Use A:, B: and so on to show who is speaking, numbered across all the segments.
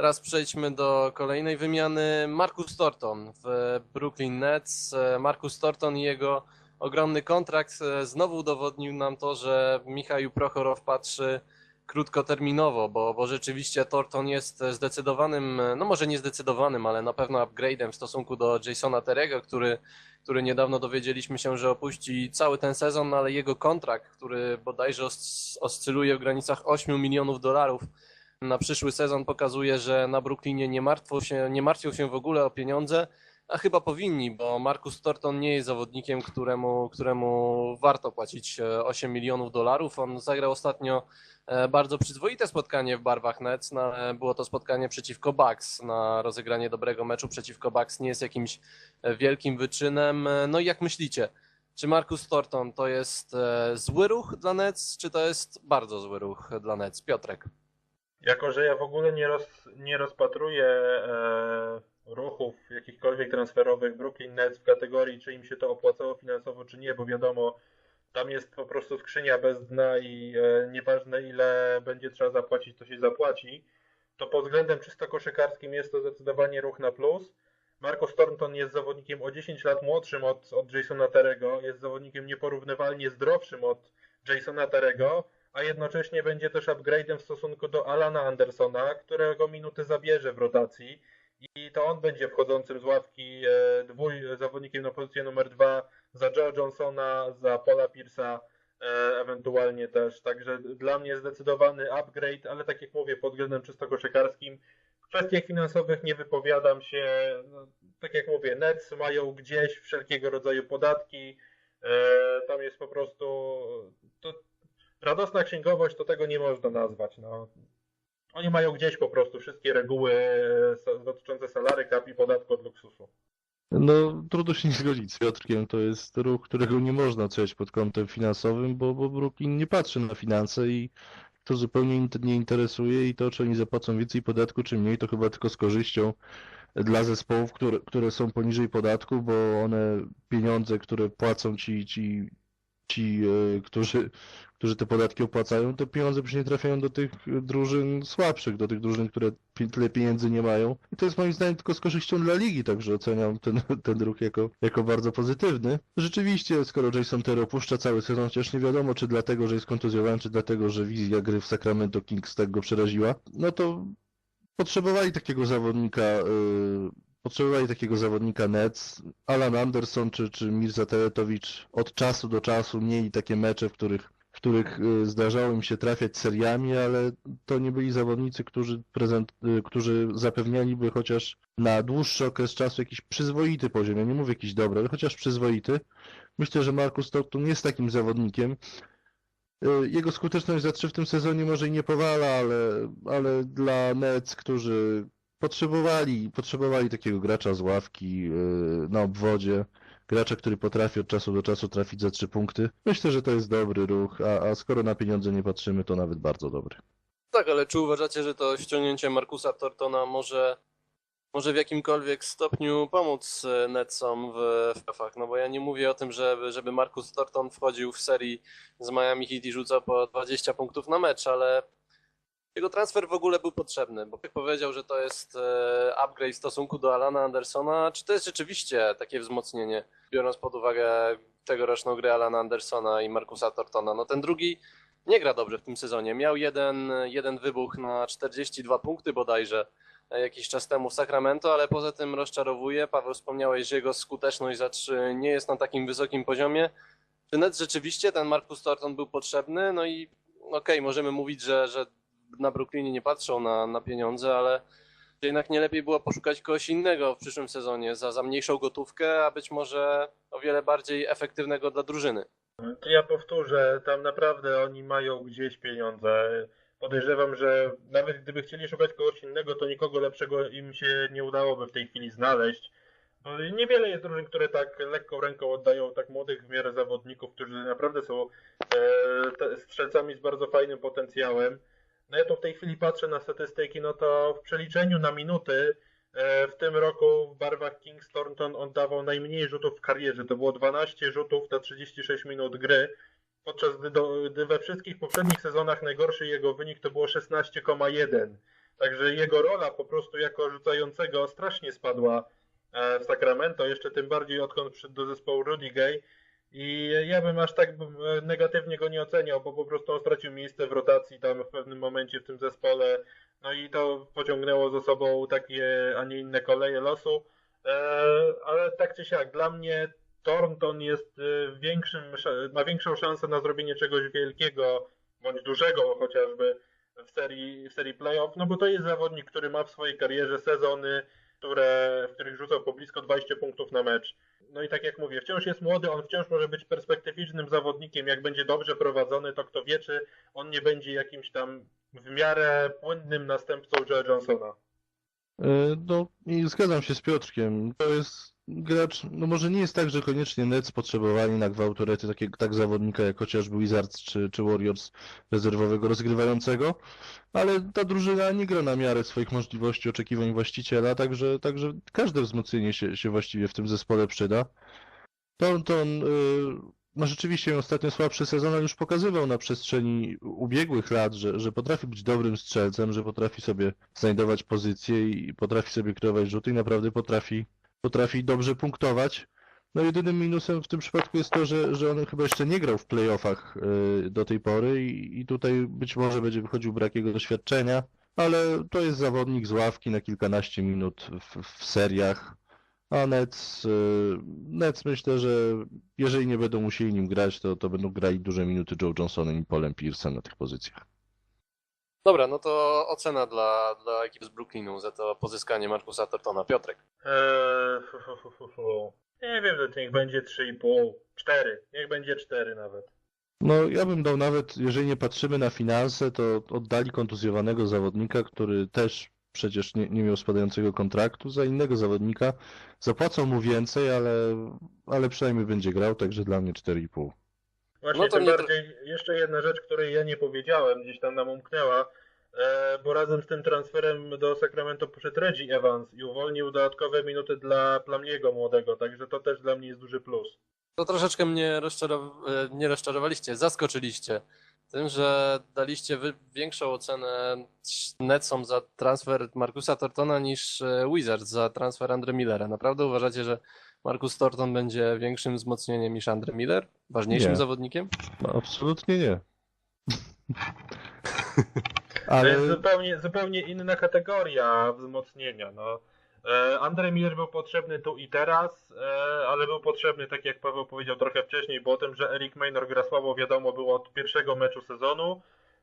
A: Teraz przejdźmy do kolejnej wymiany. Marcus Thornton w Brooklyn Nets. Marcus Thornton i jego ogromny kontrakt znowu udowodnił nam to, że Michał Prochorow patrzy krótkoterminowo, bo, bo rzeczywiście Thornton jest zdecydowanym, no może nie zdecydowanym, ale na pewno upgrade'em w stosunku do Jasona Terego, który, który niedawno dowiedzieliśmy się, że opuści cały ten sezon, no ale jego kontrakt, który bodajże os oscyluje w granicach 8 milionów dolarów na przyszły sezon pokazuje, że na Brooklynie nie martwią się, nie martwią się w ogóle o pieniądze, a chyba powinni, bo Marcus Thornton nie jest zawodnikiem, któremu, któremu warto płacić 8 milionów dolarów. On zagrał ostatnio E, bardzo przyzwoite spotkanie w barwach Nets. No, było to spotkanie przeciwko Bucks. Na rozegranie dobrego meczu przeciwko Bucks nie jest jakimś e, wielkim wyczynem. No i jak myślicie, czy Marcus Thornton to jest zły ruch dla Nets, czy to jest bardzo zły ruch dla Nets? Piotrek.
B: Jako, że ja w ogóle nie, roz, nie rozpatruję e, ruchów jakichkolwiek transferowych Brooklyn Nets w kategorii, czy im się to opłacało finansowo, czy nie, bo wiadomo, tam jest po prostu skrzynia bez dna i e, nieważne ile będzie trzeba zapłacić, to się zapłaci. To pod względem czysto koszykarskim jest to zdecydowanie ruch na plus. Marco Thornton jest zawodnikiem o 10 lat młodszym od, od Jasona Terego, jest zawodnikiem nieporównywalnie zdrowszym od Jasona Terego, a jednocześnie będzie też upgrade'em w stosunku do Alana Andersona, którego minuty zabierze w rotacji i to on będzie wchodzącym z ławki e, dwój zawodnikiem na pozycję numer dwa za Joe Johnsona, za Paula Pierce'a e, ewentualnie też. Także dla mnie zdecydowany upgrade, ale tak jak mówię, pod względem czysto koszykarskim. W kwestiach finansowych nie wypowiadam się. No, tak jak mówię, Nets mają gdzieś wszelkiego rodzaju podatki. E, tam jest po prostu to, radosna księgowość, to tego nie można nazwać. No. Oni mają gdzieś po prostu wszystkie reguły dotyczące salary, cap i podatku od luksusu.
C: No, trudno się nie zgodzić z Piotrkiem. To jest ruch, którego nie można oceniać pod kątem finansowym, bo, bo Brooklyn nie patrzy na finanse i to zupełnie nie interesuje i to, czy oni zapłacą więcej podatku, czy mniej, to chyba tylko z korzyścią dla zespołów, które, które są poniżej podatku, bo one pieniądze, które płacą ci, ci ci, e, którzy, którzy te podatki opłacają, to pieniądze nie trafiają do tych drużyn słabszych, do tych drużyn, które tyle pieniędzy nie mają. I to jest moim zdaniem tylko z korzyścią dla ligi, także oceniam ten, ten ruch jako, jako bardzo pozytywny. Rzeczywiście, skoro Jason Terry opuszcza cały sezon, chociaż nie wiadomo, czy dlatego, że jest kontuzjowany, czy dlatego, że wizja gry w Sacramento Kings tak go przeraziła, no to potrzebowali takiego zawodnika, yy, potrzebowali takiego zawodnika Nets. Alan Anderson czy, czy Mirza Teretowicz od czasu do czasu mieli takie mecze, w których, w których y, zdarzało im się trafiać seriami, ale to nie byli zawodnicy, którzy, prezent, y, którzy zapewnialiby chociaż na dłuższy okres czasu jakiś przyzwoity poziom. Ja nie mówię jakiś dobry, ale chociaż przyzwoity. Myślę, że Marcus Stockton jest takim zawodnikiem. Y, jego skuteczność za trzy w tym sezonie może i nie powala, ale, ale dla Nets, którzy potrzebowali, potrzebowali takiego gracza z ławki na obwodzie, gracza, który potrafi od czasu do czasu trafić za trzy punkty. Myślę, że to jest dobry ruch, a, a skoro na pieniądze nie patrzymy, to nawet bardzo dobry.
A: Tak, ale czy uważacie, że to ściągnięcie Markusa Tortona może, może w jakimkolwiek stopniu pomóc e, Netsom w, w? No bo ja nie mówię o tym, żeby, żeby Markus Torton wchodził w serii z Miami Heat i rzucał po 20 punktów na mecz, ale jego transfer w ogóle był potrzebny, bo powiedział, że to jest e, upgrade w stosunku do Alana Andersona. Czy to jest rzeczywiście takie wzmocnienie, biorąc pod uwagę tegoroczną grę Alana Andersona i Markusa Tortona? No ten drugi nie gra dobrze w tym sezonie. Miał jeden, jeden wybuch na 42 punkty bodajże e, jakiś czas temu w Sacramento, ale poza tym rozczarowuje. Paweł wspomniałeś, że jego skuteczność za 3 nie jest na takim wysokim poziomie. Czy net rzeczywiście ten Markus Torton był potrzebny? No i okej, okay, możemy mówić, że, że na Brooklynie nie patrzą na, na pieniądze, ale jednak nie lepiej było poszukać kogoś innego w przyszłym sezonie za, za mniejszą gotówkę, a być może o wiele bardziej efektywnego dla drużyny.
B: To ja powtórzę, tam naprawdę oni mają gdzieś pieniądze. Podejrzewam, że nawet gdyby chcieli szukać kogoś innego, to nikogo lepszego im się nie udałoby w tej chwili znaleźć. Niewiele jest drużyn, które tak lekką ręką oddają tak młodych w miarę zawodników, którzy naprawdę są e, strzelcami z bardzo fajnym potencjałem. No ja tu w tej chwili patrzę na statystyki, no to w przeliczeniu na minuty e, w tym roku w barwach Kings Thornton oddawał najmniej rzutów w karierze. To było 12 rzutów na 36 minut gry, podczas gdy, do, gdy we wszystkich poprzednich sezonach najgorszy jego wynik to było 16,1. Także jego rola po prostu jako rzucającego strasznie spadła e, w Sacramento, jeszcze tym bardziej odkąd przyszedł do zespołu Rudy Gay. I ja bym aż tak e, negatywnie go nie oceniał, bo po prostu on stracił miejsce w rotacji tam w pewnym momencie w tym zespole. No i to pociągnęło za sobą takie, a nie inne koleje losu. E, ale tak czy siak, dla mnie Thornton jest e, większym, sz- ma większą szansę na zrobienie czegoś wielkiego bądź dużego chociażby w serii, w serii playoff, no bo to jest zawodnik, który ma w swojej karierze sezony, które, w których rzucał po blisko 20 punktów na mecz. No i tak jak mówię, wciąż jest młody, on wciąż może być perspektywicznym zawodnikiem. Jak będzie dobrze prowadzony, to kto wie, czy on nie będzie jakimś tam w miarę płynnym następcą Joe Johnsona.
C: E, No i zgadzam się z Piotrkiem. To jest gracz, no może nie jest tak, że koniecznie Nets potrzebowali na gwałturety takiego tak zawodnika jak chociażby Wizards czy, czy Warriors rezerwowego rozgrywającego, ale ta drużyna nie gra na miarę swoich możliwości, oczekiwań właściciela, także, także każde wzmocnienie się, się właściwie w tym zespole przyda. Thornton y, ma rzeczywiście ostatnio słabszy sezon, ale już pokazywał na przestrzeni ubiegłych lat, że, że potrafi być dobrym strzelcem, że potrafi sobie znajdować pozycje i potrafi sobie kreować rzuty i naprawdę potrafi, potrafi dobrze punktować. No jedynym minusem w tym przypadku jest to, że, że on chyba jeszcze nie grał w playoffach y, do tej pory i, i tutaj być może będzie wychodził brak jego doświadczenia, ale to jest zawodnik z ławki na kilkanaście minut w, w seriach. A Nets, y, Nets myślę, że jeżeli nie będą musieli nim grać, to, to będą grali duże minuty Joe Johnsonem i Polem Pierce'em na tych pozycjach.
A: Dobra, no to ocena dla, dla ekipy z Brooklynu za to pozyskanie Markusa Tortona. Piotrek.
B: Eee, fu, fu, fu. Nie wiem, to niech będzie 3,5, 4, niech będzie 4 nawet.
C: No, ja bym dał nawet, jeżeli nie patrzymy na finanse, to oddali kontuzjowanego zawodnika, który też przecież nie, nie miał spadającego kontraktu, za innego zawodnika. Zapłacą mu więcej, ale, ale przynajmniej będzie grał, także dla mnie 4,5.
B: Właśnie
A: No to
B: tym
A: to-
B: bardziej, jeszcze jedna rzecz, której ja nie powiedziałem, gdzieś tam nam umknęła, e, bo razem z tym transferem do Sacramento poszedł Reggie Evans i uwolnił dodatkowe minuty dla Plamiego młodego, także to też dla mnie jest duży plus.
A: To troszeczkę mnie rozczarow... e, nie rozczarowaliście, zaskoczyliście tym, że daliście większą ocenę Netsom za transfer Markusa Tortona niż e, Wizards za transfer Andre Millera. Naprawdę uważacie, że Markus Torton będzie większym wzmocnieniem niż Andre Miller? Ważniejszym
C: Nie.
A: zawodnikiem?
C: No, absolutnie nie.
B: To
C: Ale
B: jest zupełnie, zupełnie inna kategoria wzmocnienia. No. E, Andre Miller był potrzebny tu i teraz, e, ale był potrzebny, tak jak Paweł powiedział trochę wcześniej, bo o tym, że Eric Maynor gra słabo wiadomo było od pierwszego meczu sezonu.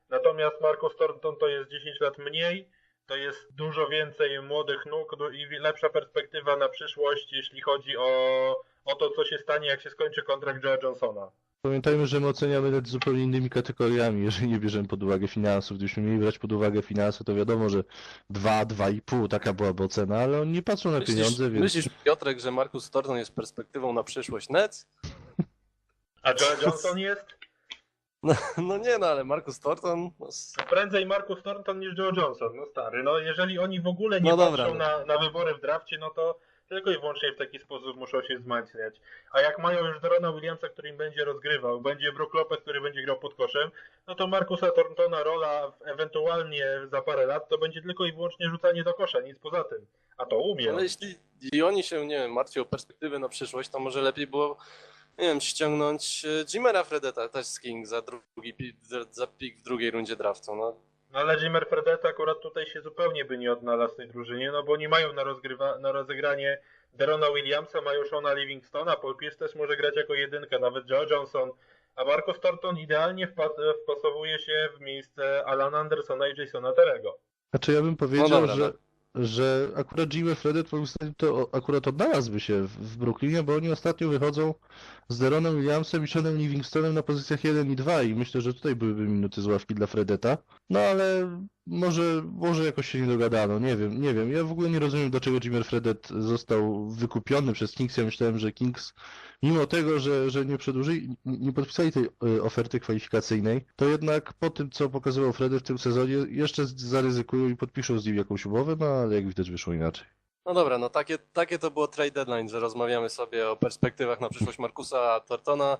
B: Natomiast Marcus Thornton to jest 10 lat mniej, to jest dużo więcej młodych nóg no i lepsza perspektywa na przyszłość, jeśli chodzi o, o to, co się stanie, jak się skończy kontrakt Joe Johnsona.
C: pamiętajmy, że my oceniamy Nets zupełnie innymi kategoriami, jeżeli nie bierzemy pod uwagę finansów. Gdybyśmy mieli brać pod uwagę finanse, to wiadomo, że 2, 2,5 taka byłaby ocena, ale oni nie patrzą na
A: Myślisz,
C: pieniądze, więc...
A: myślisz Piotrek, że Markus Torton jest perspektywą na przyszłość Nets?
B: A Joe Johnson jest?
A: No, no nie, no ale Markus Torton... No,
B: Prędzej Marcus Thornton niż Joe Johnson, no stary. No jeżeli oni w ogóle nie
A: No dobra,
B: patrzą
A: no.
B: na, na wybory w drafcie, no to tylko i wyłącznie w taki sposób muszą się wzmacniać. A jak mają już Dorona Williamsa, który im będzie rozgrywał, będzie Brook Lopez, który będzie grał pod koszem, no to Markusa Thorntona rola ewentualnie za parę lat to będzie tylko i wyłącznie rzucanie do kosza, nic poza tym. A to umie.
A: Ale jeśli i oni się, nie wiem, martwią o perspektywę na przyszłość, to może lepiej było, nie wiem, ściągnąć e, Jimera Fredeta też z King za drugi za- za pik w drugiej rundzie draftu, no.
B: No ale Jimmer Fredette akurat tutaj się zupełnie by nie odnalazł w tej drużynie, no bo oni mają na, rozgrywa, na rozegranie Derona Williamsa, mają Shona Livingstona, Paul Pierce też może grać jako jedynka, nawet Joe Johnson, a Marcus Thornton idealnie wpa- wpasowuje się w miejsce Alana Andersona i Jasona Terego.
C: Znaczy ja bym powiedział,
A: dobra,
C: że, że akurat Jimmy Fredet moim zdaniem to akurat odnalazłby się w, w Brooklynie, bo oni ostatnio wychodzą z Deronem Williamsem i Seanem Livingstonem na pozycjach 1 i 2 i myślę, że tutaj byłyby minuty z ławki dla Fredeta. No ale może, może jakoś się nie dogadano, nie wiem, nie wiem. Ja w ogóle nie rozumiem, dlaczego Jimmer Fredet został wykupiony przez Kings. Ja myślałem, że Kings mimo tego, że, że nie przedłużyli, nie podpisali tej y, oferty kwalifikacyjnej, to jednak po tym, co pokazywał Freddy w tym sezonie, jeszcze zaryzykują i podpiszą z nim jakąś umowę, no ale jak widać wyszło inaczej.
A: No dobra, no takie, takie to było trade deadline, że rozmawiamy sobie o perspektywach na przyszłość Markusa Tortona.